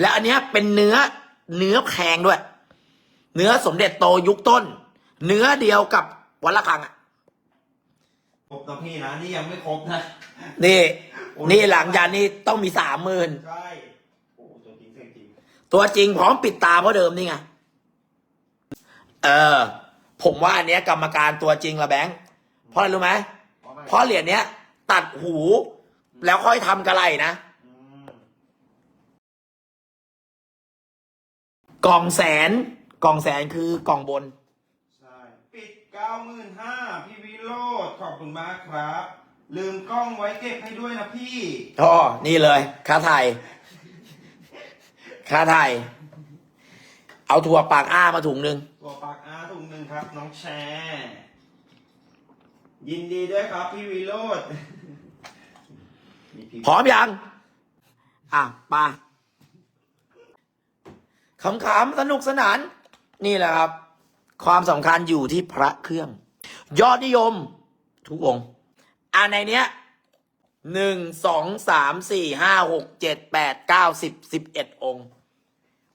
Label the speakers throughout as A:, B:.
A: และอันเนี้ยเป็นเนื้อเนื้อแพงด้วย เนื้อสมเด็จโตยุคต้น เนื้อเดียวกับวัดละคังอะ
B: ครบนะพี่นะนี่ยังไม่ครบนะ
A: นี่ นี่หลังจากนี้ต้องมีสามหมื่น
B: ใช่โอ้ตัวจริงเสียงจริง
A: ตัวจริงพร้อมปิดตาเพราะเดิมนี่ไงเออ ผมว่าอันเนี้ยกรรมการตัวจริงละแบงค์เพราะอะไรรู้ไหม
B: เพราะอะไร
A: เพราะเหรียญเนี้ย ตัดหู แล้วค่อยทำกระไรนะ กล่องแสนกล่องแสนคือกล่องบน
B: ใช่ปิดเก้าหมื่นห้าพี่วิโรธขอบคุณมากครับ ลืมกล้องไว้เก็บให้ด้วยนะพี่
A: อ๋อ นี่เลยค่าไทยค่าไทย เอาถั่วปากอ้ามาถุงหนึ่ง
B: ตัวปากอาถุงหนึ่งครับ น้องแชร์ยินดีด้วยครับ พี่วิโรธมีพี่
A: พร้อมยัง อะปา ขำๆสนุกสนาน นี่แหละครับ ความสำคัญอยู่ที่พระเครื่อง ยอดนิยม ทุกองค์อ่าในเนี้ยหนึ่งสองสามสี่ห้าหกเจ็ดแปดเก้าสิบสิบเอ็ดองค์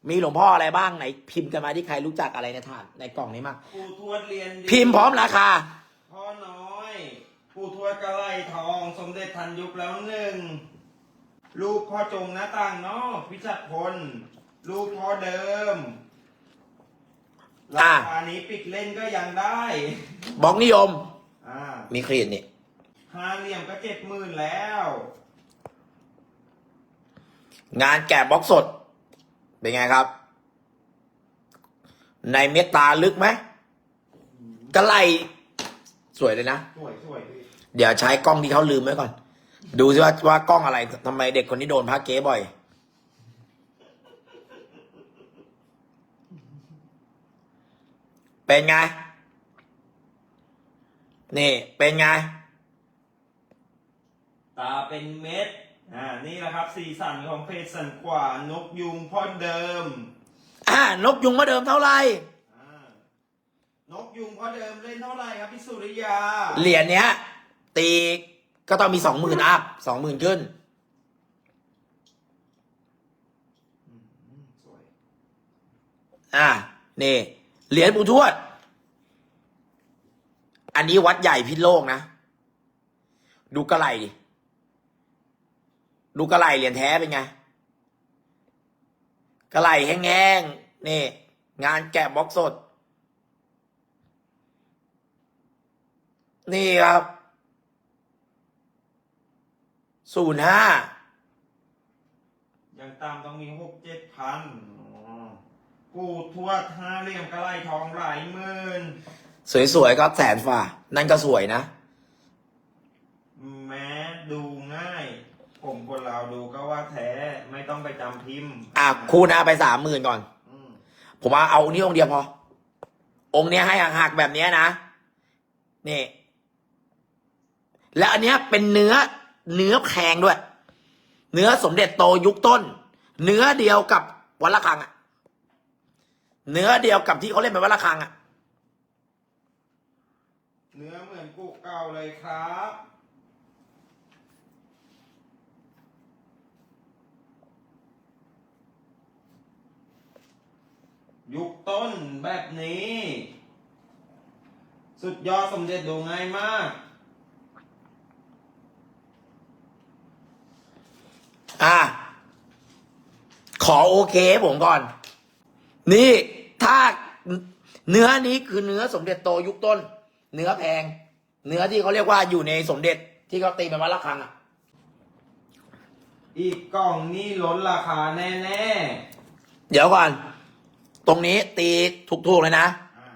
A: มีหลวงพ่ออะไรบ้างไหน พิมพ์กันมาที่ใครรู้จักอะไรในถาดในกล่องนี้มาง
B: ปู่ทวดเรียนดี
A: พิมพ์พร้อมราคา
B: พ่อน้อยปู่ทวดกระไลทอง สมเด็จทันยุคแล้วหนึ่ง ลูกพ่อจงหน้าต่างนอกพิจักรพล ลูกพ่อเดิม
A: อะ
B: ราคานี้ปิดเล่นก็ยังได้
A: บอกนิยม
B: อ่า
A: มีครีดนี่
B: ห้าเหลี่ยมก็เจ็ดหมื่นแล้ว
A: งานแกะบล็อกสด เป็นไงครับ ในเม็ดตาลึกไหมกระไลสวยเลยนะ
B: สวยสวยพี่
A: เดี๋ยวใช้กล้องที่เขาลืมไว้ก่อน ดูสิว่าว่ากล้องอะไรทำไมเด็กคนนี้โดนพระเก๊บ่อย เป็นไง นี่เป็นไง
B: ตาเป็นเม็ด อ่า นี่แหละครับ สีสันของเพจสันขวานกยุงพ่อเดิม
A: อ่านกยุงมาเดิมเท่าไหร่
B: อ่านกยุงพ่อเดิมเล่นเท่าไหร่ครับพี่สุริยา
A: เหรียญเนี้ย ตีก็ต้องมีสองหมื่นอัพสองหมื่นขึ้น
B: อืมสวย
A: อ่านี่ เหรียญปู่ทวด อันนี้วัดใหญ่พิษโลกนะ ดูกระไหลดิ ดูกระไหลเหรียญแท้เป็นไง กระไหลแห้งๆ นี่ งานแกะบล็อกสด นี่ครับศูนย์ห้า
B: ยังตามต้องมีหกเจ็ดพัน กูทวดห้าเหลี่ยมกระไลทองหลายหมื่น
A: สวยๆก็แสนฝ่า นั่นก็สวยนะ
B: แม้ดูง่าย ผมคนเราดูก็ว่าแท้ไม่ต้องไปจำพิมพ์
A: อะคู่หน้าไปสามหมื่นก่อน
B: อืม
A: ผมว่าเอาองค์นี้องค์เดียวพอ องค์เนี้ยให้หักๆแบบเนี้ยนะ นี่ และอันเนี้ยเป็นเนื้อ เนื้อแพงด้วย เนื้อสมเด็จโตยุคต้น เนื้อเดียวกับวัดละคังอะ เนื้อเดียวกับที่เขาเล่นเป็นวัดละคังอะ
B: เนื้อเหมือนกุเก่าเลยครับ ยุคต้นแบบนี้ สุดยอดสมเด็จดูง่ายมาก
A: อะขอโอเคให้ผมก่อน นี่ถ้าเนื้อนี้คือเนื้อสมเด็จโตยุคต้น เนื้อแพง เนื้อที่เขาเรียกว่าอยู่ในสมเด็จที่เขาตีเป็นวัดละคังอะ
B: อีกกล่องนี่ล้นราคาแน่
A: เดี๋ยวก่อน ตรงนี้ตีถูกๆเลยนะ
B: ๆอ่า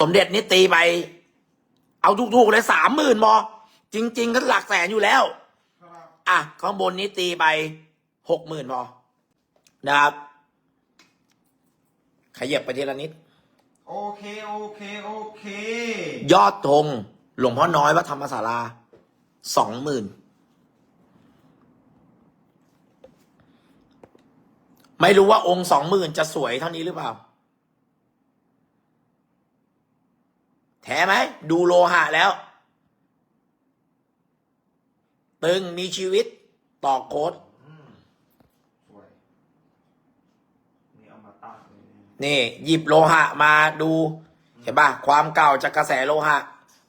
A: สมเด็จนี่ตีไป เอาถูกๆเลยสามหมื่นมอ จริง ๆ ก็หลักแสนอยู่แล้ว
B: ครับ
A: อะ ข้างบนนี้ตีไปหกหมื่นพอนะครับ ขยับไปทีละนิด
B: โอเค โอเค โอเค
A: ยอดธงหลวงพ่อน้อยวัดธรรมศาลาสองหมื่นไม่รู้ว่าองค์สองหมื่นจะสวยเท่านี้หรือเปล่า แท้ไหม ดูโลหะแล้ว ตึงมีชีวิตต่อโค้ด
B: อืมสวย ตักเลย
A: นี่หยิบโลหะมาดูเห็นป่ะความเก่าจากกระแสโลหะ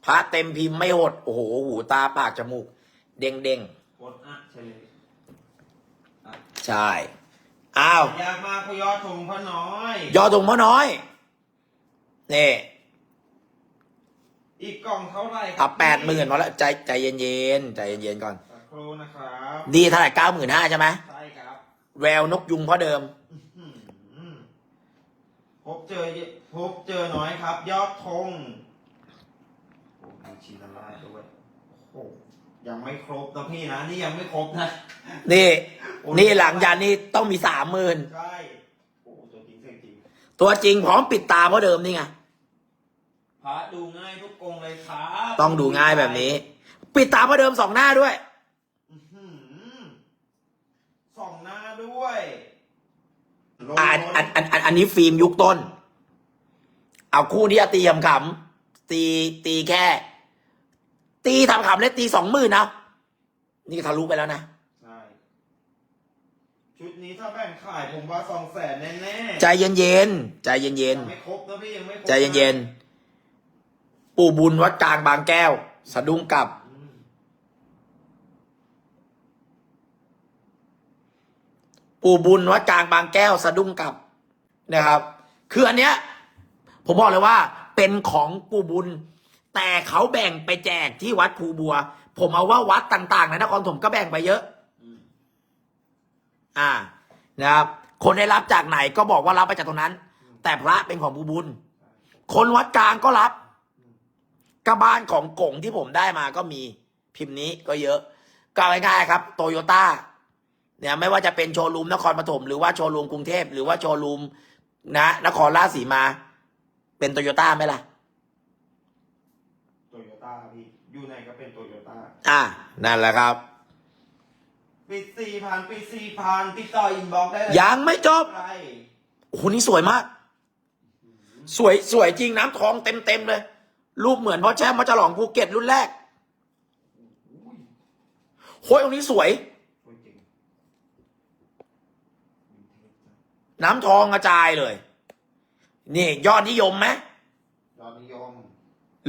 A: พระเต็มพิมพ์ไม่หด โอ้โห หูตาปากจมูก เด้งเด้ง
B: กดอะเฉลยอะ
A: ๆใช่ อ้าว
B: อยากมาพยอทงพ่อน้อย
A: ยอดงพ่อน้อย นี่
B: อีกกล่องเท่าไหร่ครั
A: เอาแปดหมื่นพอแล้วใจใจเย็นๆใจเย็นๆก่อน
B: สักครู่นะครับ
A: ดีเท่าไหร่เก้าหมื่นห้าใช่ไหม
B: ใช่ครับ
A: แววนกยุงพ่อเดิม
B: อืม พบเจอพบเจอน้อยครับ ยอดธงโอ้มีชินาราชด้วยโอ้ยังไม่ครบนะพี่นะ นี่ยังไม่ครบนะ
A: นี่ นี่หลังยันนี่ต้องมีสามหมื่น
B: ใช่โอ้ตัวจริงเสียงจริง
A: ตัวจริงพร้อมปิดตาพ่อเดิมนี่ไง
B: พระดูง่ายทุกองค์เลยครับ
A: ต้องดูง่ายแบบนี้ ปิดตาพ่อเดิมสองหน้าด้วย
B: อื้อหือส่องหน้าด้วย
A: อ่านอันอันอันอันนี้ฟิล์มยุคต้น เอาคู่ที่ตีขำๆตีตีแค่ ตีทำขำๆเลยตีสองหมื่นนะนี่ทะลุไปแล้วนะ
B: ใช่ชุดนี้ถ้าแบ่งขายผมว่าสองแสนแน่ๆ
A: ใจเย็นๆใจเย็น
B: ยังไม่ครบนะพี่ยังไม่ครบ
A: ๆใจเย็นๆปู่บุญวัดกลางบางแก้ว สะดุ้งกลับ
B: อืม
A: ปู่บุญวัดกลางบางแก้วสะดุ้งกลับนะครับ คืออันเนี้ยผมบอกเลยว่า เป็นของปู่บุญ แต่เขาแบ่งไปแจกที่วัดภูบัว ผมเอาว่าวัดต่างๆในนครถมก็แบ่งไปเยอะ
B: อืม
A: อ่านะครับ คนได้รับจากไหนก็บอกว่ารับไปจากตรงนั้น แต่พระเป็นของปู่บุญ คนวัดกลางก็รับกระบ้านของกงที่ผมได้มาก็มีพิมพ์นี้ก็เยอะก็เอาง่ายๆครับโตโยต้า เนี่ยไม่ว่าจะเป็นโชว์รูมนครปฐมหรือว่าโชว์รูมกรุงเทพหรือว่าโชว์รูมนะนครราชสีมา เป็นโตโยต้าไหมล่ะ
B: โตโยต้าพี่อยู่ไหนก็เป็นโตโยต้า
A: อ่านั่นแหละครับ
B: ปิดสี่พันปิดสี่พันติดต่ออินบ็อกซ์ได้เลย
A: ยังไม่จบ
B: ใคร
A: โอ้โหนี่สวยมาก สวยสวยจริงน้ำทองเต็มเต็มๆเลย รูปเหมือนพ่อแช่มพ่อฉลองภูเก็ตรุ่นแรก
B: อุ้ย
A: โค้ยตรงนี้สวย
B: สวยจริง
A: น้ำทองกระจายเลย นี่ ยอดนิยมไหม
B: ยอดนิยม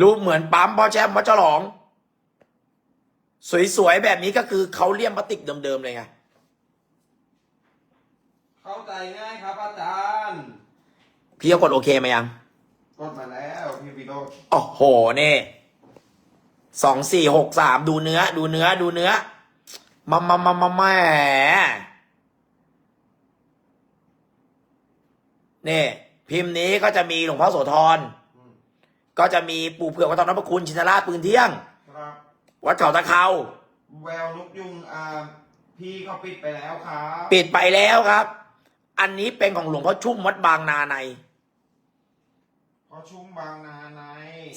A: รูปเหมือนปั๊มพ่อแชมป์พ่อฉลอง สวยๆ แบบนี้ก็คือเขาเลี่ยมพลาสติกเดิมๆเลยไง
B: เข้าใจง่ายครับอาจารย์
A: พี่ก็กดโอเคไหมยัง
B: กดมาแล้วพี่วิโรจน์
A: โอ้โหนี่สองสี่หกสามดูเนื้อ ดูเนื้อ ดูเนื้อมามามามาแหม่ นี่พิมพ์นี้ก็จะมีหลวงพ่อโสธร
B: อืม
A: ก็จะมีปู่เผือกวัดทองนพคุณชินราชปืนเที่ยง
B: ครับ
A: วัดเขาตะเขา
B: แววนกยุงอ่าพี่เขาปิดไปแล้วครับ
A: ปิดไปแล้วครับ อันนี้เป็นของหลวงพ่อชุ่มวัดบางนาใน
B: พอชุ่มบางนาใน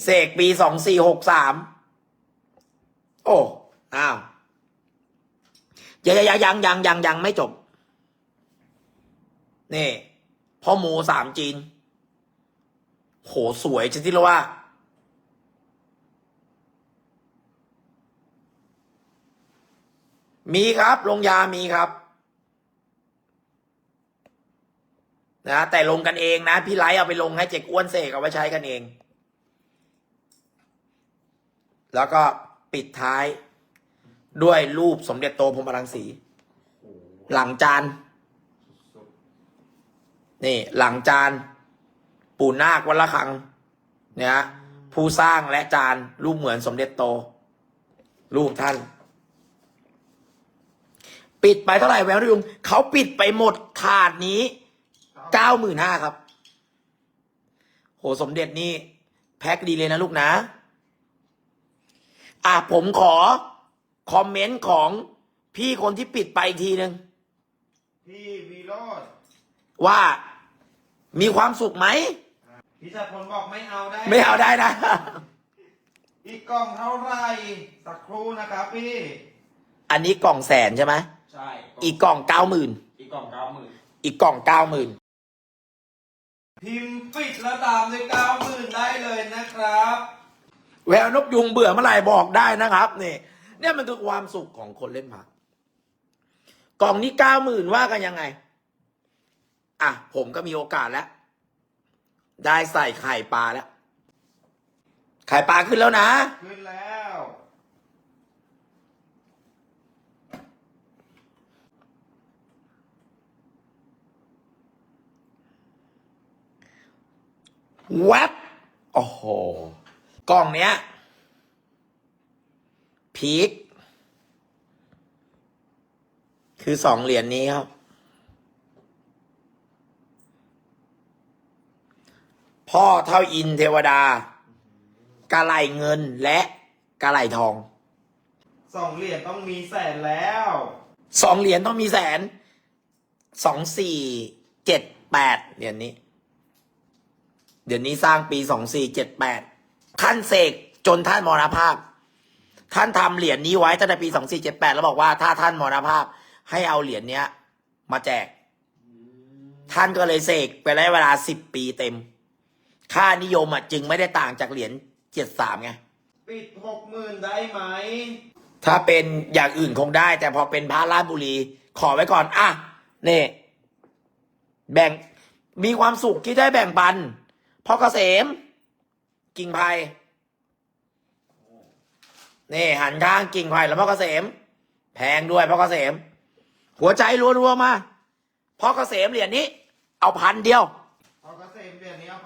A: เสกปีสองสี่หกสามโอ้อ้าวยังยังยังยังยังยังไม่จบนี่ พ่อหมูสามจีน โหสวยชนิดละว่า มีครับลงยามีครับ นะ แต่ลงกันเองนะ พี่ไลท์เอาไปลงให้เจ๊กอ้วนเสกเอาไว้ใช้กันเอง แล้วก็ปิดท้ายด้วยรูปสมเด็จโตพรมรังสี
B: ห
A: ลังจาน นี่หลังจาน ปู่นาควัดละคังเนี่ยฮะผู้สร้างและจานรูปเหมือนสมเด็จโต รูปท่าน ปิดไปเท่าไหร่แววรุงเขาปิดไปหมดถาดนี้
B: ๆ
A: เก้าหมื่นห้าครับ โหสมเด็จนี่ แพ็คดีเลยนะลูกนะ อะผมขอ คอมเมนต์ของพี่คนที่ปิดไปอีกทีหนึ่ง
B: พี่วิโรจน์
A: ว่า มีความสุขไหม
B: พี่ชัดพลบอกไม่เอาได้
A: ไม่เอาได้นะ
B: อีกกล่องเท่าไหร่สักครู่นะครับพี่
A: อันนี้กล่องแสนใช่ไหม
B: ใช่
A: อีกกล่องเก้าหมื่น
B: อีกกล่องเก้าหมื่น
A: อีกกล่องเก้าหมื่น
B: พิมพ์ปิดแล้วตามด้วยเก้าหมื่นได้เลยนะครับ
A: แววนกยุงเบื่อเมื่อไหร่บอกได้นะครับนี่เนี่ยมันคือความสุขของคนเล่นผักกล่องนี้เก้าหมื่นว่ากันยังไง อะผมก็มีโอกาสแล้ว ได้ใส่ไข่ปลาแล้ว ไข่ปลาขึ้นแล้วนะ
B: ขึ้นแล้ว
A: แวบโอ้โห กล่องเนี้ย พีคคือสองเหรียญนี้ครับ พ่อเท่าอินเทวดากะไหลเงินและกะไหลทอง
B: สองเหรียญต้องมีแสนแล้ว
A: สองเหรียญต้องมีแสนสองสี่เจ็ดแปดเหรียญนี้ เดี๋ยวนี้สร้างปีสองสี่เจ็ดแปดท่านเสกจนท่านมรณภาพ ท่านทำเหรียญนี้ไว้ตั้งแต่ปีสองสี่เจ็ดแปดแล้วบอกว่าถ้าท่านมรณภาพ ให้เอาเหรียญเนี้ย มาแจก ท่านก็เลยเสกไปได้เวลาสิบปีเต็ม ค่านิยมอะจึงไม่ได้ต่างจากเหรียญเจ็ดสามไง
B: ปิดหกหมื่นได้ไหม
A: ถ้าเป็นอย่างอื่นคงได้ แต่พอเป็นพระราชบุรี ขอไว้ก่อนอะนี่แบ่งมีความสุขที่ได้แบ่งปันพ่อเกษม กิ่งไผ่นี่หันข้างกิ่งไผ่แล้วพ่อเกษม แพงด้วยพ่อเกษม หัวใจรัวๆมาพ่อเกษมเหรียญนี้ เอาพันเดียว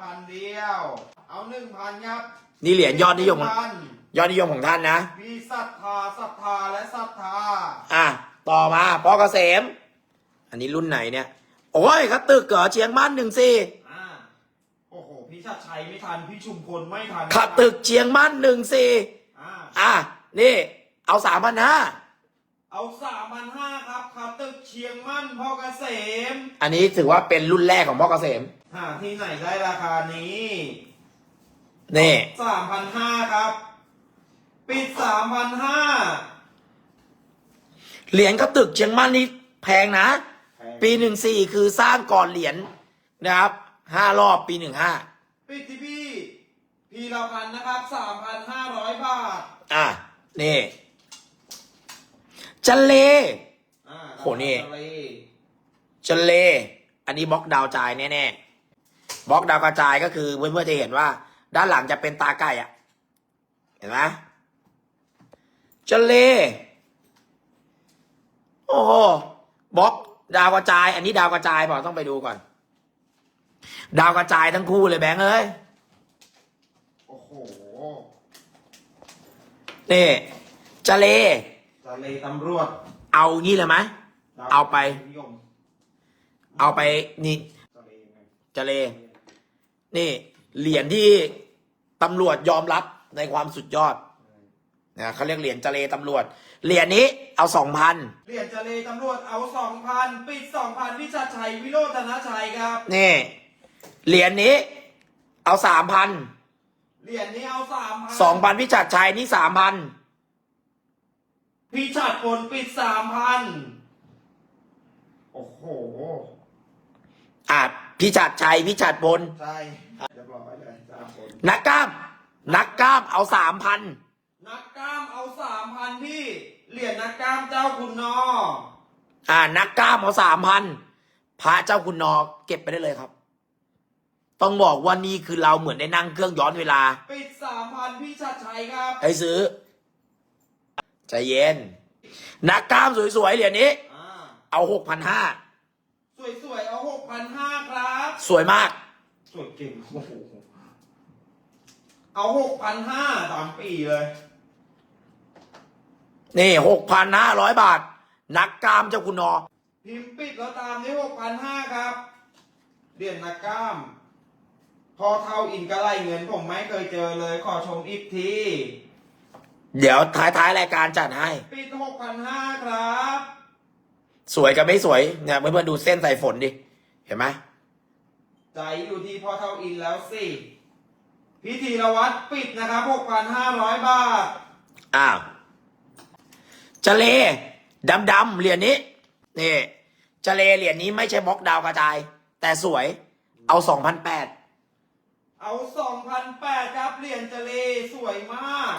B: พันเดียว เอาหนึ่งพันครับ
A: นี่เหรียญยอดนิยมของ
B: พัน
A: ยอดนิยมของท่านนะ
B: มีศรัทธาศรัทธาและศรัทธา
A: อะ ต่อมาพ่อเกษม อันนี้รุ่นไหนเนี่ย โอ้ยครับตึกเก๋อเชียงมั่นหนึ่งสี่
B: อ่าโอ้โหพี่ชัดชัยไม่ทันพี่ชุมพลไม่ทัน
A: ขับตึกเชียงมั่นหนึ่งสี่
B: อ่า
A: อะ นี่ เอาสามพันห้า
B: เอาสามพันห้าครับขับตึกเชียงมั่นพ่อเกษม
A: อันนี้ถือว่าเป็นรุ่นแรกของพ่อเกษม
B: หาที่ไหนได้ราคานี้
A: นี่
B: สามพันห้าครับ ปิดสามพันห้า
A: เหรียญขับตึกเชียงมั่นนี่แพงนะ ปีหนึ่งสี่คือสร้างก่อนเหรียญนะครับห้ารอบปีหนึ่งห้า
B: ปิดที่พี่พีละพันนะครับสามพันห้าร้อยบาท
A: อะ นี่จันเล
B: อ่า
A: โหนี่
B: ทะเล
A: จันเล อันนี้บล็อกดาวจ่ายแน่ๆ บล็อกดาวกระจายก็คือเพื่อนๆจะเห็นว่า ด้านหลังจะเป็นตาไก่อะเห็นไหมจันเลโอ้โหบล็อกดาวกระจาย อันนี้ดาวกระจายเปล่าต้องไปดูก่อน ดาวกระจายทั้งคู่เลยแบงค์เอ้ย
B: โอ้โห
A: นี่จะเล
B: ทะเลตำรวจ
A: เอางี้เลยไหม
B: ดว
A: เอาไป
B: นิยม
A: เอาไปนี่
B: ทะเลไง
A: จะเล นี่เหรียญที่ตำรวจยอมรับในความสุดยอดนะเขาเรียกเหรียญจะเลตำรวจ เหรียญนี้เอาสองพัน
B: เหรียญทะเลตำรวจเอาสองพันปิดสองพันพี่ชัดชัยวิโรจนชัยครับ
A: นี่เหรียญนี้เอาสามพัน
B: เหรียญนี้เอาสามพัน
A: สองพันพิจัดชัยนี่สามพัน
B: พี่ชัดพลปิดสามพันโอ้โห
A: อะพิจัดชัยพิจัดพล
B: ใช่ น
A: นักกล้าม นักกล้ามเอาสามพัน
B: นักกล้ามเอาสามพันพี่ เหรียญนักกล้ามเจ้าคุณนอ
A: อ่า นักกล้ามเอาสามพันพระเจ้าคุณนอเก็บไปได้เลยครับ ต้องบอกว่านี่คือเราเหมือนได้นั่งเครื่องย้อนเวลา
B: ปิดสามพันพี่ชัดชัยครับ
A: ให้ซื้อใจเย็น นักกล้ามสวยๆเหรียญนี้
B: อ่า
A: เอาหกพันห้า
B: สวยๆเอาหกพันห้าครับ
A: สวยมาก
B: สวยเก่งโอ้โห เอาหกพันห้าตามปีเลย
A: นี่หกพันห้าร้อยบาท นักกล้ามเจ้าคุณนอ
B: พิมพ์ปิดแล้วตามที่หกพันห้าครับเหรียญนักกล้าม พอเท่าอินกระไรเงินผมไม่เคยเจอเลย ขอชมอีกที
A: เดี๋ยวท้ายๆรายการจัดให้
B: ปิดหกพันห้าครับ
A: สวยกับไม่สวยเนี่ยเพื่อนๆดูเส้นใส่ฝนดิ เห็นไหม
B: ใจอยู่ที่พ่อเท่าอินแล้วสิ พิธีรวัตรปิดนะครับหกพันห้าร้อยบาท
A: อ้าวจะเลดำๆเหรียญนี้ นี่จะเลเหรียญนี้ไม่ใช่บล็อกดาวกระจาย แต่สวย เอาสองพันแปด
B: เอาสองพันแปดครับเหรียญทะเลสวยมาก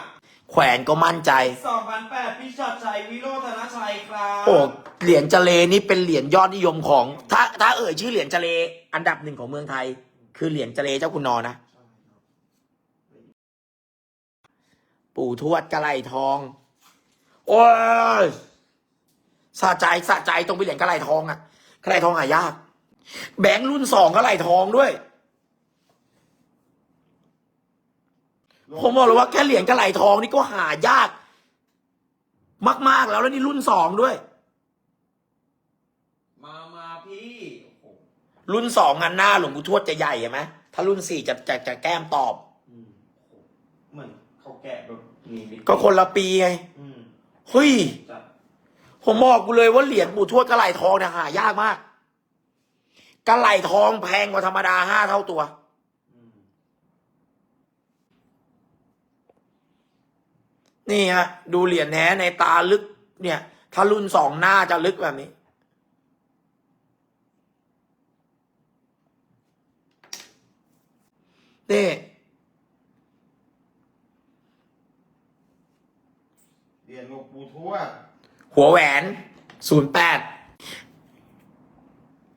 A: แขวนก็มั่นใจ
B: สองพันแปดพี่ชัดชัยวิโรธนชัยครับ
A: โอ้เหรียญจะเลนี่เป็นเหรียญยอดนิยมของ ถ้าถ้าเอ่ยชื่อเหรียญจะเลอันดับหนึ่งของเมืองไทย คือเหรียญจะเลเจ้าคุณนอนะ ปู่ทวดกระไหลทอง โอ้ยสะใจสะใจตรงไปเหรียญกระไหลทองอะกระไหลทองหายาก แบงค์รุ่นสองกระไหลทองด้วยผมบอกเลยว่าแค่เหรียญกระไหลทองนี่ก็หายาก มาก ๆ แล้วแล้วนี่รุ่นสองด้วย
B: มามาพี่โอ้โห
A: รุ่นสองงานหน้าหลวงปู่ทวดจะใหญ่ใช่ไหมถ้ารุ่นสี่จะจะจะแก้มตอบ
B: อืมโอ้โหเหมือนเขา แกะแบบมีมิติ
A: ก็คนละปีไง
B: อืม
A: เฮ้ย
B: จัด
A: ผมบอกกูเลยว่าเหรียญปู่ทวดกระไหลทองเนี่ยหายากมากกระไหลทองแพงกว่าธรรมดาห้าเท่าตัว
B: อืม
A: นี่ฮะ ดูเหรียญแท้ในตาลึก เนี่ย ถ้ารุ่นสองหน้าจะลึกแบบนี้ นี่
B: เรี ยนหลวงปู่ทวด
A: หัวแหวนศูนย์แปด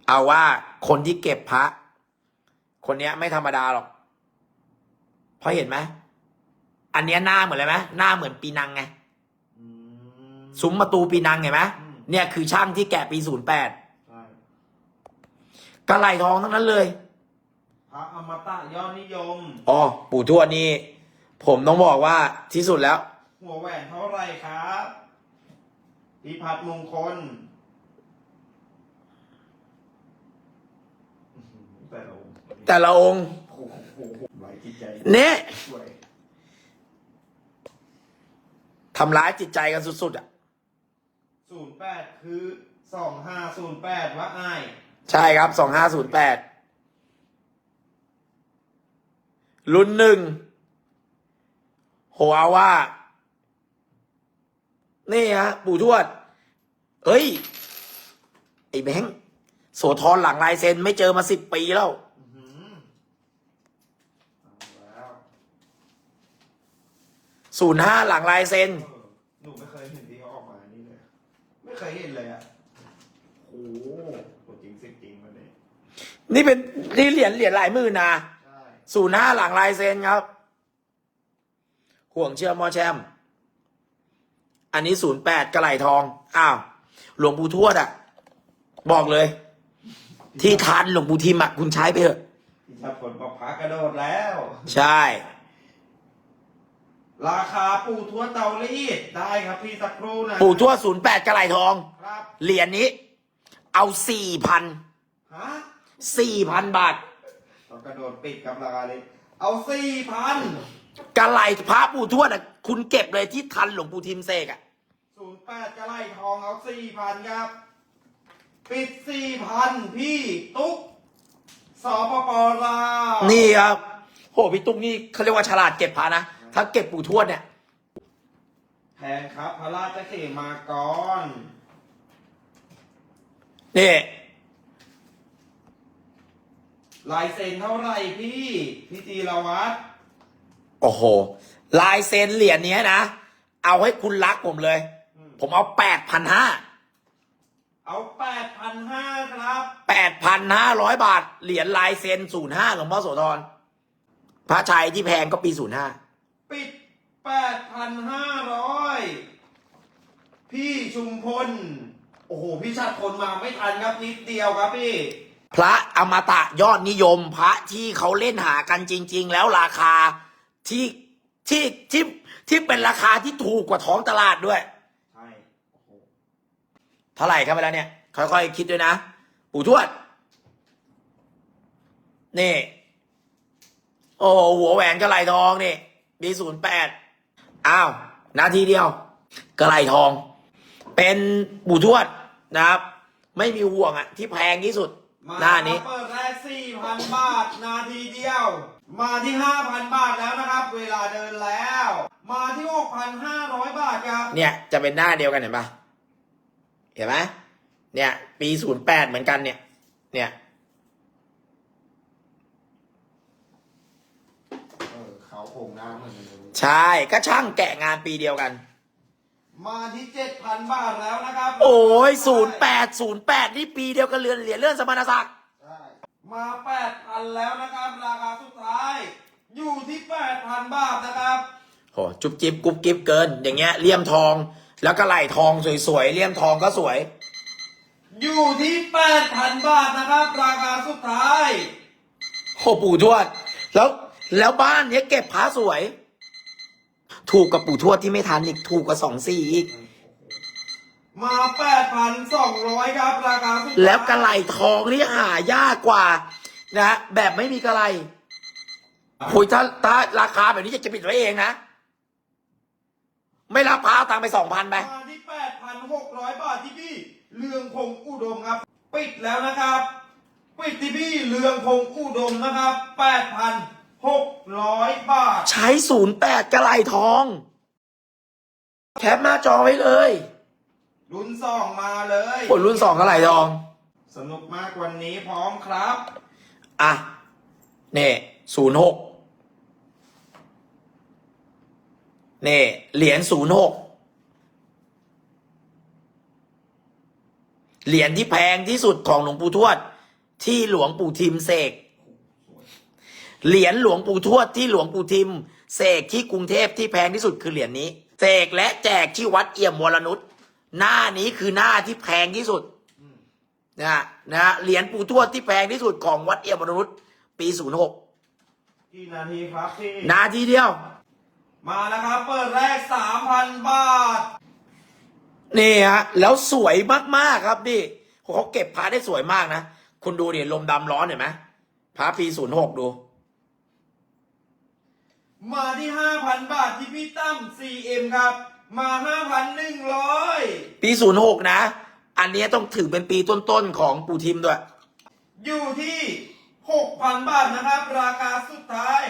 A: เอาว่าคนที่เก็บพระ คนเนี้ยไม่ธรรมดาหรอก เพราะเห็นไหมอันเนี้ยหน้าเหมือนอะไรไหมหน้าเหมือนปีนังไง
B: อืม
A: ซุ้มประตูปีนังเห็นไหม
B: อืม
A: เนี่ยคือช่างที่แกะปีศูนย์แปด
B: ใช่
A: กระไหลทองทั้งนั้นเลย
B: พระอมตะยอดนิยม
A: อ๋อปู่ทวดนี่ผมต้องบอกว่าที่สุดแล้ว
B: หัวแหวนเท่าไหร่ครับพิพัฒน์มงคลอื้อหือแต่ละองค์
A: แต่ละองค์
B: โอ้โหไหลจิตใจ
A: เนี่ย
B: สวย
A: ทำร้ายจิตใจกันสุด ๆ อะ
B: ศูนย์แปดคือสองห้าศูนย์แปดวะอ้าย
A: ใช่ครับสองห้าศูนย์แปดรุ่นหนึ่งโหเอาว่า นี่ฮะปู่ทวดเอ้ย ไอ้แบงค์โสธรหลังลายเซ็นไม่เจอมาสิบปีแล้ว
B: อื้อหือเอาแล้ว
A: ศูนย์ห้าหลังลายเซ็น
B: เออหนูไม่เคยเห็นที่เขาออกมานี่เลย ไม่เคยเห็นเลยอะโอ้โหตัวจริงสิจริงมาเลย
A: นี่เป็นนี่เหรียญเหรียญหลายหมื่นนะ
B: ใช่
A: ศูนย์ห้าหลังลายเซ็นครับ ห่วงเชื่อมอแชม อันนี้ศูนย์แปดกระไหลทอง อ้าว หลวงปู่ทวดอะบอกเลย ที่ทานหลวงปู่ทิมอะคุณใช้ไปเถอะ
B: พี่ชาผลบอกพากระโดดแล้ว
A: ใช่
B: ราคาปูทั่วเตารีดได้ครับพี่สักครู่นะ
A: ปู่ทวดศูนย์แปดกระไหลทอง
B: ครับ
A: เหรียญนี้ เอาสี่พัน
B: ฮะ
A: สี่พันบาท
B: ต้องกระโดดปิดกับราคาเลย เอาสี่พัน
A: กระไหลพระปู่ทวดอะคุณเก็บเลยที่ทันหลวงปู่ทิมเสกอะ
B: ศูนย์แปดกระไล่ทองเอาสี่พันครับ ปิดสี่พันพี่ตุ๊กสปปลาว
A: นี่ครับโหพี่ตุ๊กนี่เขาเรียกว่าฉลาดเก็บพระนะถ้าเก็บปู่ทวดเนี่ย
B: แพงครับ พระราชเขมากร
A: นี่
B: ลายเซ็นเท่าไหร่พี่ พี่จีรวัตร
A: โอ้โห ลายเซ็นเหรียญเนี้ยนะ เอาให้คุณรักผมเลยผมเอาแปดพันห้า
B: เอาแปดพันห้าครับ
A: แปดพันห้าร้อยบาท เหรียญลายเซ็นศูนย์ห้าหลวงพ่อโสธรพระชัยที่แพงก็ปีศูนย์ห้า
B: ปิดแปดพันห้าร้อยพี่ชุมพล โอ้โห พี่ชัดพลมาไม่ทันครับนิดเดียวครับพี่
A: พระอมตะยอดนิยม พระที่เขาเล่นหากันจริง ๆ แล้วราคา ที่ที่ที่ที่เป็นราคาที่ถูกกว่าท้องตลาดด้วย
B: ใช่โอ้โห
A: เท่าไหร่ครับไปแล้วเนี่ยค่อยๆคิดด้วยนะ ปู่ทวด นี่ โอ้โหหัวแหวนกระไหลทองนี่ปีศูนย์แปดอ้าว นาทีเดียวกระไหลทอง เป็นปู่ทวดนะครับ ไม่มีห่วงอะที่แพงที่สุด
B: มา
A: หน้านี้
B: เปิดแรกสี่พันบาท นาทีเดียว มาที่ห้าพันบาทแล้วนะครับ เวลาเดินแล้ว มาที่หกพันห้าร้อยบาทครับ
A: เนี่ยจะเป็นหน้าเดียวกันเห็นปะเห็นไหมเนี่ยปีศูนย์แปดเหมือนกันเนี่ย เนี่ย
B: เออเขาเอาโครงหน้าเหมือนกันเลย
A: ใช่ก็ช่างแกะงานปีเดียวกัน
B: มาที่เจ็ดพันบาทแล้วนะครับ
A: โอ้ยศูนย์แปดศูนย์แปดนี่ปีเดียวกันเรือนเหรียญเลื่อนสมณศักดิ์
B: ใช่ มาแปดพันแล้วนะครับ ราคาสุดท้าย อยู่ที่แปดพันบาทนะครับ
A: โหจุบจิบกุบกิบเกิน อย่างเงี้ยเลี่ยมทอง แล้วก็ไหล่ทองสวยๆเลี่ยมทองก็สวย
B: อยู่ที่แปดพันบาทนะครับ ราคาสุดท้าย
A: โอ้ปู่ทวด แล้วแล้วบ้านเนี้ยเก็บพระสวย ถูกกับปู่ทวดที่ไม่ทันอีกถูกกับสองสี่อีก
B: มาแปดพันสองร้อยครับราคาสุดท้าย
A: แล้วกระไหลทองนี่หายากกว่านะ แบบไม่มีกระไหลคุยถ้าถ้าราคาแบบนี้จะจะปิดไว้เองนะ ไม่รับพระเอาตังค์ไปสองพันไป
B: มาที่แปดพันหกร้อยบาทที่พี่เรืองพงษ์อุดมครับ ปิดแล้วนะครับ ปิดที่พี่เรืองพงษ์อุดมนะครับแปดพันหกร้อยบาท
A: ใช้ศูนย์แปดกระไหลทอง แคปหน้าจอไว้เลย
B: รุ่นสองมาเลย
A: ผลรุ่นสองกระไหลทอง
B: สนุกมากวันนี้พร้อมครับ
A: อะ เนี่ยศูนย์หกเนี่ยเหรียญศูนย์หกเหรียญที่แพงที่สุดของหลวงปู่ทวด ที่หลวงปู่ทิมเสกเหรียญหลวงปู่ทวดที่หลวงปู่ทิมเสกที่กรุงเทพที่แพงที่สุดคือเหรียญนี้เสกและแจกที่วัดเอี่ยมวรนุช หน้านี้คือหน้าที่แพงที่สุดนะฮะนะฮะเหรียญปู่ทวดที่แพงที่สุดของวัดเอี่ยมวรนุชปีศูนย์หก
B: กี่นาทีครับพี่
A: นาทีเดียว
B: มาแล้วครับ เปิดแรกสามพันบาท
A: นี่ฮะแล้วสวยมากๆครับนี่เขาเก็บพระได้สวยมากนะ คุณดูดิลมดำร้อนเห็นไหมพระปีศูนย์หกดู
B: มาที่ห้าพันบาทที่พี่ตั้ม 4M ครับ มาห้าพันหนึ่งร้อย
A: ปีศูนย์หกนะ อันเนี้ยต้องถือเป็นปีต้นๆของปู่ทิมด้วย
B: อยู่ที่หกพันบาทนะครับ ราคาสุดท้าย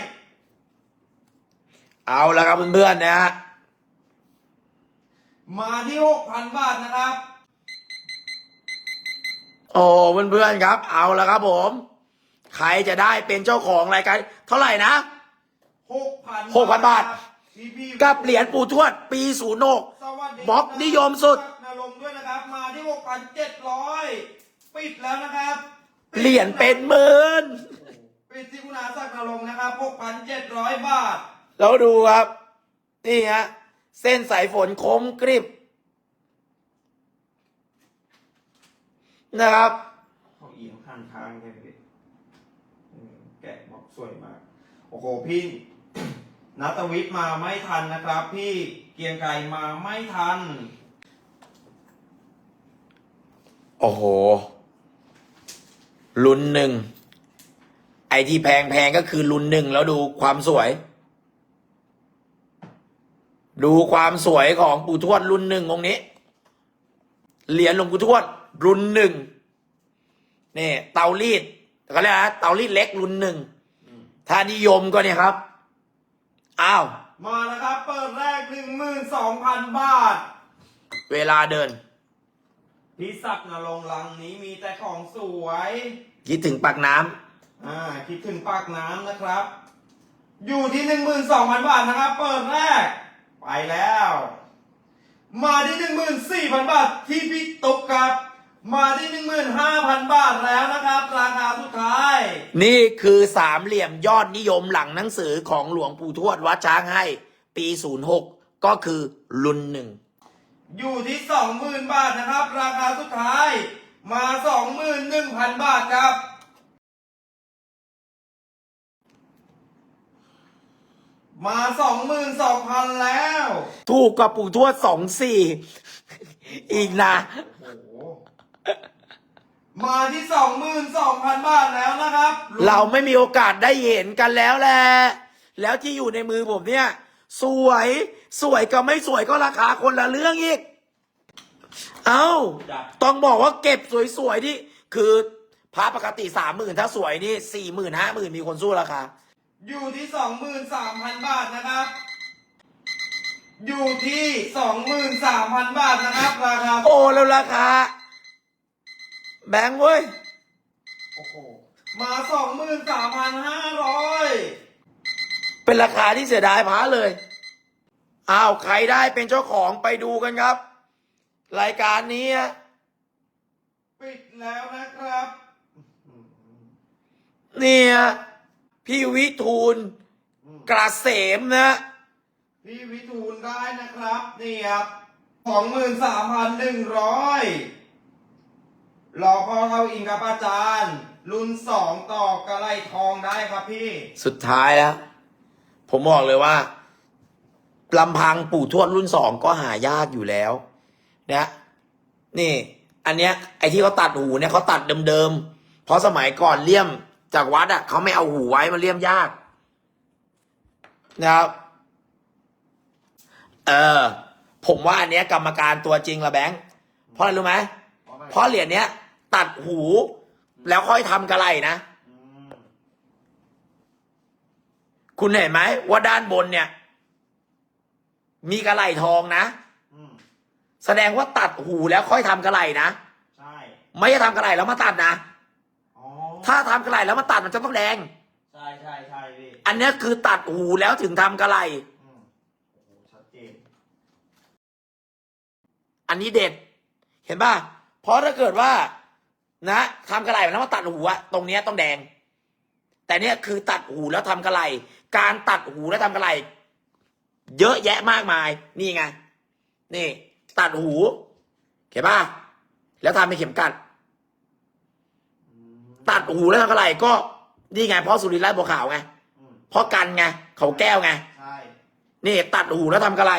A: เอาละครับเพื่อนๆนะฮะ
B: มาที่หกพันบาทนะครับ
A: โอ้เพื่อนๆครับ เอาละครับผม ใครจะได้เป็นเจ้าของรายการเท่าไหร่นะ
B: หกพัน
A: 6,000บาท
B: พี่พี่
A: กับเหรียญปู่ทวด ปีศูนย์หก
B: สวัสดี
A: บล็อกนิยมสุด
B: นรงค์ด้วยนะครับ มาที่หกพันเจ็ดร้อยปิดแล้วนะครับ
A: เหรียญเป็นหมื่น
B: ปิดที่คุณอาศักดิ์นรงค์นะครับหกพันเจ็ดร้อยบาท
A: แล้วดูครับ นี่ฮะ เส้นสายฝนคมกริบ นะครับ
B: เขาเอียงข้างทางแค่นี้เออแกะบอกสวยมาก โอ้โหพี่ นัตวิทย์มาไม่ทันนะครับ พี่เกรียงไกรมาไม่ทัน
A: โอ้โห ลุ้นหนึ่ง ไอที่แพงแพงๆก็คือลุ้นหนึ่งแล้วดูความสวย ดูความสวยของปู่ทวดรุ่นหนึ่งองค์นี้ เหรียญหลวงปู่ทวด รุ่นหนึ่งนี่เตารีดเขาเรียกนะเตารีดเล็กรุ่นหนึ่งถ้านิยมก็เนี่ยครับ อ้าว
B: มาแล้วครับ เปิดแรกหนึ่งหมื่นสองพันบาท
A: เวลาเดิน
B: พี่ศักดิ์นรงค์ลังนี้มีแต่ของสวย
A: คิดถึงปากน้ำ
B: อ่า คิดถึงปากน้ำนะครับ อยู่ที่หนึ่งหมื่นสองพันบาทนะครับ เปิดแรก ไปแล้ว มาที่หนึ่งหมื่นสี่พันบาทที่พี่ตุ๊กครับ มาที่หนึ่งหมื่นห้าพันบาทแล้วนะครับ ราคาสุดท้าย
A: นี่คือสามเหลี่ยมยอดนิยมหลังหนังสือของหลวงปู่ทวดวัดช้างให้ ปี06ก็คือรุ่นหนึ่ง
B: อยู่ที่สองหมื่นบาทนะครับ ราคาสุดท้าย มาสองหมื่นหนึ่งพันบาทครับมาสองหมื่นสองพันแล้ว
A: ถูกกับปู่ทวดสองสี่อีกนะ
B: โอ้โห มาที่สองหมื่นสองพันบาทแล้วนะครับ
A: เราไม่มีโอกาสได้เห็นกันแล้วแหละ แล้วที่อยู่ในมือผมเนี่ย สวย สวยกับไม่สวยก็ราคาคนละเรื่องอีก เอา้า ต้องบอกว่าเก็บสวยๆนี่ คือพระปกติสามหมื่นถ้าสวยนี่สี่หมื่นห้าหมื่นมีคนสู้ราคา
B: อยู่ที่สองหมื่นสามพันบาทนะครับ อยู่ที่สองหมื่นสามพันบาทนะครับราคา
A: โอ้แล้วราคา แบงค์เว้ย
B: โอ้โห มาสองหมื่นสามพันห้าร้อย
A: เป็นราคาที่เสียดายพระเลย อ้าว ใครได้เป็นเจ้าของไปดูกันครับ รายการนี้ฮะ
B: ปิดแล้วนะครับ
A: เนี่ย พี่วิทูลกระเสมนะ
B: พี่วิทูลได้นะครับนี่ครับสองหมื่นสามพันหนึ่งร้อย รอพ่อเท่าอิงครับอาจารย์ รุ่นสองต่อกระไลทองได้ครับพี่
A: สุดท้ายแล้ว ผมบอกเลยว่าลำพังปู่ทวดรุ่นสองก็หายากอยู่แล้วนะนี่ อันเนี้ยไอ้ที่เขาตัดหูเนี่ยเขาตัดเดิมๆเพราะสมัยก่อนเลี่ยมจากวัดอะเขาไม่เอาหูไว้มันเลี่ยมยาก นะครับ เออผมว่าอันเนี้ยกรรมการตัวจริงละแบงค์เพราะอะไรรู้ไหมเพราะเหรียญเนี้ย ตัดหู แล้วค่อยทำกระไรนะ
B: อืม
A: คุณเห็นไหมว่าด้านบนเนี่ย มีกระไหลทองนะ
B: อืม
A: แสดงว่าตัดหูแล้วค่อยทำกระไหลนะ
B: ใช่
A: ไม่ใช่ทำกระไหลแล้วมาตัดนะ
B: อ๋อ
A: ถ้าทำกระไหลแล้วมาตัดมันจะต้องแดง
B: ใช่ใช่ใช่พี่
A: อันเนี้ยคือตัดหูแล้วถึงทำกระไหล
B: อืมโอ้โหชัดเจน
A: อันนี้เด็ด เห็นป่ะ เพราะถ้าเกิดว่า นะทำกระไหลแล้วมาตัดหูอะตรงเนี้ยต้องแดง แต่เนี้ยคือตัดหูแล้วทำกระไหลการตัดหูแล้วทำกระไหลเยอะแยะมากมาย นี่ไง นี่ ตัดหูเห็นป่ะแล้วทำเป็นเข็มกัด
B: อืม
A: ตัดหูแล้วทำอะไรก็ นี่ไงเพราะสุรินทร์ไล่บัวขาวไง
B: อืม
A: เพราะกันไงเขาแก้วไง
B: ใช่
A: นี่ ตัดหูแล้วทำอะไร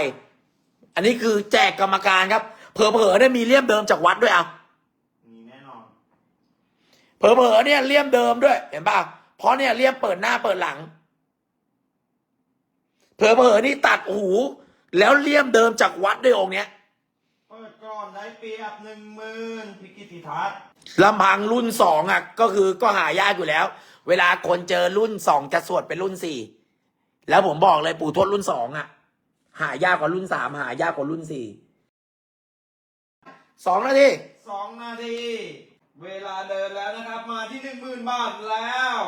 A: อันนี้คือแจกกรรมการครับเผลอๆเนี่ยมีเลี่ยมเดิมจากวัดด้วยเอา
B: มีแน่นอน
A: เผลอๆเนี่ยเลี่ยมเดิมด้วย เห็นป่ะเพราะเนี่ยเลี่ยมเปิดหน้าเปิดหลัง เผลอๆนี่ตัดหู แล้วเลี่ยมเดิมจากวัดด้วยองค์เนี้ย
B: เปิดก่อนได้เปรียบหนึ่งหมื่นพิกิติทัศน์
A: ลำพังรุ่นสองอะ ก็คือก็หายากอยู่แล้ว เวลาคนเจอรุ่นสองจะสวดเป็นรุ่นสี่แล้วผมบอกเลยปู่ทวดรุ่นสองอะ หายากกว่ารุ่นสามหายากกว่ารุ่นสี่สองนาที
B: สองนาที เวลาเดินแล้วนะครับมาที่หนึ่งหมื่นบาทแล้ว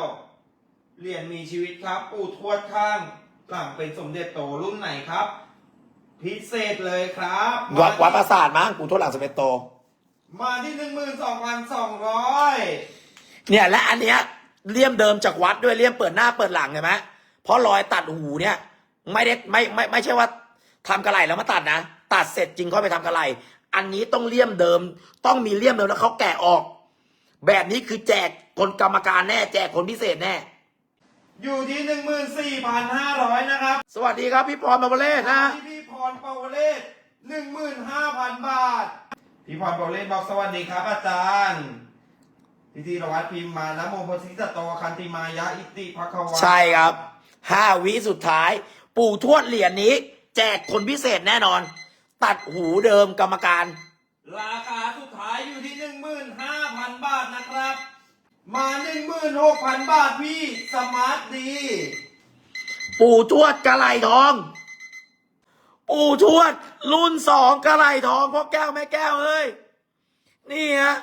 B: เหรียญมีชีวิตครับ ปู่ทวดข้างหลังเป็นสมเด็จโตรุ่นไหนครับ พิเศษเลยครับ
A: วัดวัดป
B: มา
A: ราสาทมั้งปู่ทวดหลังสมเด็จโต
B: มาที่หนึ่งหมื่นสองพันสองร้อย
A: เนี่ยและอันเนี้ยเลี่ยมเดิมจากวัดด้วยเลี่ยมเปิดหน้าเปิดหลังเห็นไหมเพราะรอยตัดหูเนี่ย ไม่ได้ไม่ไม่ไม่ใช่ว่าทำกระไหลแล้วมาตัดนะ ตัดเสร็จจริงค่อยไปทำกระไหลอันนี้ต้องเลี่ยมเดิม ต้องมีเลี่ยมเดิมแล้วเขาแกะออก แบบนี้คือแจกคนกรรมการแน่แจกคนพิเศษแน่
B: อยู่ที่หนึ่งหมื่นสี่พันห้าร้อยนะครับ
A: สวัสดีครับพี่พรมาเบเล่นะ
B: ที่พี่พรปาวเลศหนึ่งหมื่นห้าพันบาท พี่พรปาวเลศบอกสวัสดีครับอาจารย์พิธีรวัตรพิมพ์มานะโมโพธิสัตโตคันติมายะอิติภควา
A: ใช่ครับห้าวิสุดท้าย ปู่ทวดเหรียญนี้ แจกคนพิเศษแน่นอน ตัดหูเดิมกรรมการ
B: ราคาสุดท้ายอยู่ที่ บาทนะครับ มาหนึ่งหมื่นหกพันบาทพี่สมาร์ทดี
A: ปู่ทวดกระไหลทอง ปู่ทวด รุ่นสองกระไหลทองพ่อแก้วแม่แก้วเอ้ยนี่ฮะ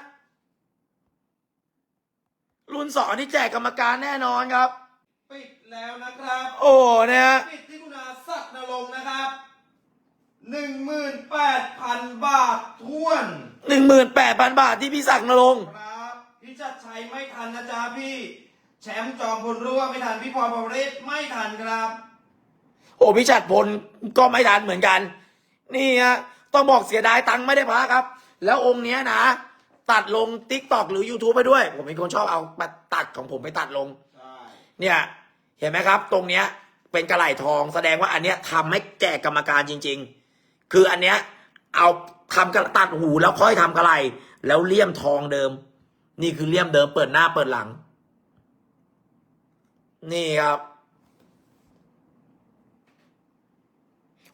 A: รุ่นสองที่แจกกรรมการแน่นอนครับ
B: ปิดแล้วนะครับ
A: โอ้เนี่ยฮะ
B: ปิดที่คุณอาศักดิ์นรงค์นะครับหนึ่งหมื่นแปดพันบาทท้วน
A: หนึ่งหมื่นแปดพันบาทที่พี่ศักดิ์นรงค์
B: ครับ พี่ชัดชัยไม่ทันนะจ๊ะพี่ แชมป์จอมพลรั่วไม่ทันพี่พรพรเรศไม่ทันครับ
A: โอ้พิชัดพลก็ไม่ทันเหมือนกัน นี่ฮะต้องบอกเสียดายตังค์ไม่ได้พักครับ แล้วองค์เนี้ยนะ ตัดลงติ๊กตอกหรือ YouTube ไปด้วย ผมเป็นคนชอบเอามาตัดของผมไปตัดลง
B: ใช่
A: เนี่ย เห็นไหมครับ ตรงเนี้ยเป็นกระไหล่ทองแสดงว่าอันเนี้ยทำให้แจกกรรมการจริง ๆ คืออันเนี้ยเอาทำกระตัดหูแล้วค่อยทำกระไหล่แล้วเลี่ยมทองเดิม นี่คือเลี่ยมเดิมเปิดหน้าเปิดหลัง นี่ครับ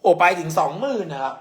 A: โอ้ไปถึงสองหมื่นนะครับ